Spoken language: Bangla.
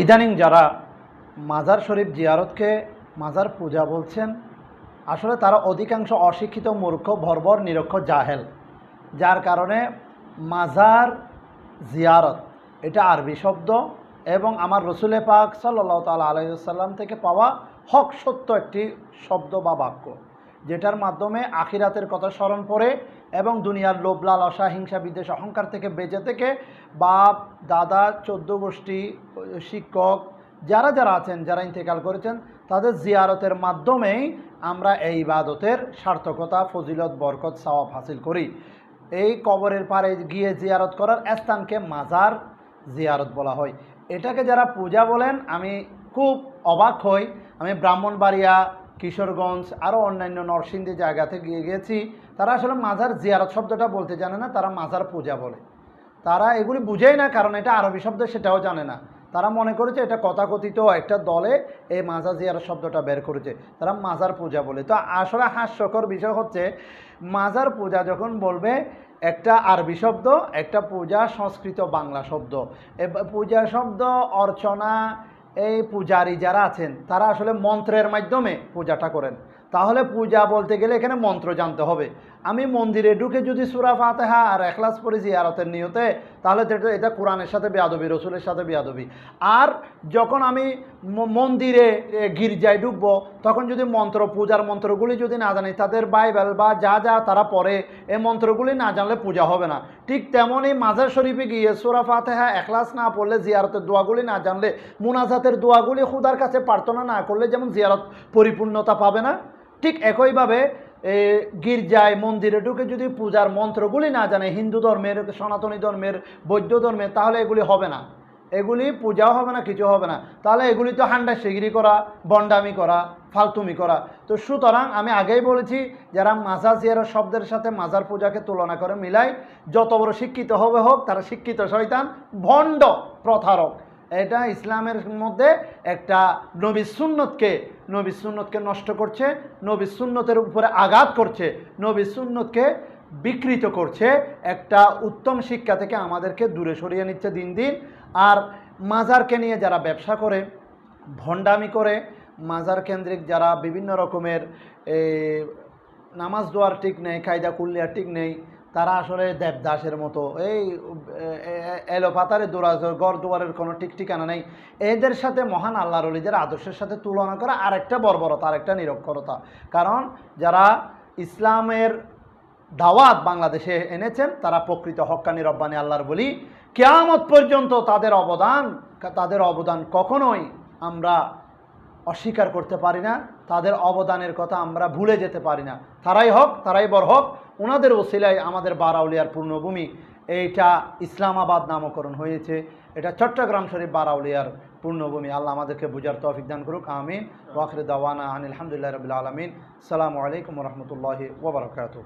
ইদানিং যারা মাজার শরীফ জিয়ারতকে মাজার পূজা বলছেন, আসলে তারা অধিকাংশ অশিক্ষিত মূর্খ ভরবর নিরক্ষ, জাহেল। যার কারণে মাজার জিয়ারত, এটা আরবি শব্দ, এবং আমার রসুলে পাক সাল্লাহ তাল আলাইসাল্লাম থেকে পাওয়া হক সত্য একটি শব্দ বা বাক্য, যেটার মাধ্যমে আখিরাতের কথা স্মরণ করে এবং দুনিয়ার লোভ লালসা হিংসা, বিদ্বেষ, অহংকার থেকে বেঁচে থেকে বাপ, দাদা, চোদ্দ গোষ্ঠী, শিক্ষক, যারা যারা আছেন, যারা ইন্তেকাল করেছেন, তাদের জিয়ারতের মাধ্যমেই আমরা এই ইবাদতের সার্থকতা, ফজিলত, বরকত, সওয়াব হাসিল করি। এই কবরের পারে গিয়ে জিয়ারত করার স্থানকে মাজার জিয়ারত বলা হয়। এটাকে যারা পূজা বলেন, আমি খুব অবাক হই। আমি ব্রাহ্মণবাড়িয়া কিশোরগঞ্জ আরও অন্যান্য নরসিংদী জায়গাতে গিয়ে গেছি। তারা আসলে মাজার জিয়ারত শব্দটা বলতে জানে না, তারা মাজার পূজা বলে। তারা এগুলি বুঝেই না, কারণ এটা আরবি শব্দ, সেটাও জানে না। তারা মনে করেছে এটা কথাকথিত একটা দলে এই মাজার জিয়ার শব্দটা বের করেছে। তারা মাজার পূজা বলে। তো আসলে হাস্যকর বিষয় হচ্ছে মাজার পূজা যখন বলবে, একটা আরবি শব্দ, একটা পূজা সংস্কৃত বাংলা শব্দ। পূজা শব্দ, অর্চনা এই পূজারী যারা আছেন তারা আসলে মন্ত্রের মাধ্যমে পূজাটা করেন। তাহলে পূজা বলতে গেলে এখানে মন্ত্র জানতে হবে। আমি মন্দিরে ঢুকে যদি সুরা ফাতেহা আর এখলাস পড়ি জিয়ারতের নিয়তে, তাহলে এটা- এটা কোরআনের সাথে বেয়াদবি, রসুলের সাথে বেয়াদবি। আর যখন আমি মন্দিরে গির্জায় ঢুকবো, তখন যদি মন্ত্র, পূজার মন্ত্রগুলি যদি না জানি, তাদের বাইবেল বা যা যা তারা পড়ে এই মন্ত্রগুলি না জানলে পূজা হবে না। ঠিক তেমনই মাজার শরীফে গিয়ে সুরা ফাতেহা, এখলাস না পড়লে জিয়ারতের দোয়াগুলি না জানলে, মুনাজাতের দোয়াগুলি খুদার কাছে প্রার্থনা না করলে যেমন জিয়ারত পরিপূর্ণতা পাবে না ঠিক একইভাবে গির্জায়, মন্দিরে ঢুকে যদি পূজার মন্ত্রগুলি না জানে, হিন্দু ধর্মের, সনাতনী ধর্মের, বৌদ্ধ ধর্মের, তাহলে এগুলি হবে না। এগুলি পূজাও হবে না কিছু হবে না। তাহলে এগুলি তো হান্ডা শিগিরি করা, বন্ডামি করা, ফালতুমি করা। তো সুতরাং আমি আগেই বলেছি, যারা মাজার জিয়ারা শব্দের সাথে মাজার পূজাকে তুলনা করে মিলাই যত বড় শিক্ষিত হবে হোক, তারা শিক্ষিত শয়তান, ভণ্ড প্রথারক এটা ইসলামের মধ্যে একটা নবী সুন্নতকে নবী সুন্নতকে নষ্ট করছে, নবী সুন্নতের উপরে আঘাত করছে, নবী সুন্নতকে বিকৃত করছে, একটা উত্তম শিক্ষা থেকে আমাদেরকে দূরে সরিয়ে নিচ্ছে দিন দিন। আর মাজারকে নিয়ে যারা ব্যবসা করে, ভণ্ডামি করে, মাজার কেন্দ্রিক যারা বিভিন্ন রকমের নামাজ দোয়ার ঠিক নেই, কায়দা কুল্লিয়ার ঠিক নেই তারা আসলে দেবদাসের মতো। এই এলোপাতারে দোরা গড় দুয়ারের কোনো ঠিক ঠিকানা নেই। এদের সাথে মহান আল্লাহর অলিদের আদর্শের সাথে তুলনা করা আরেকটা বর্বরতা, আরেকটা নিরক্ষরতা। কারণ যারা ইসলামের দাওয়াত বাংলাদেশে এনেছেন, তারা প্রকৃত হক্কানি রব্বানি আল্লাহর বলি। কেয়ামত পর্যন্ত তাদের অবদান তাদের অবদান কখনোই আমরা অস্বীকার করতে পারি না, তাদের অবদানের কথা আমরা ভুলে যেতে পারি না। তারাই হোক, তারাই বর হোক ওনাদের ওসিলায় আমাদের বারাউলিয়ার পূর্ণভূমি, এইটা ইসলামাবাদ নামকরণ হয়েছে। এটা চট্টগ্রাম শরীফ বারাউলিয়ার পূর্ণভূমি। আল্লাহ আমাদেরকে বুঝার তৌফিক দান করুক, আমিন। ওয়াকরে দাওয়ানা আনিল রবিল আলমিন। সালামু আলাইকুম রহমতুল্লাহি ওবরাকাতু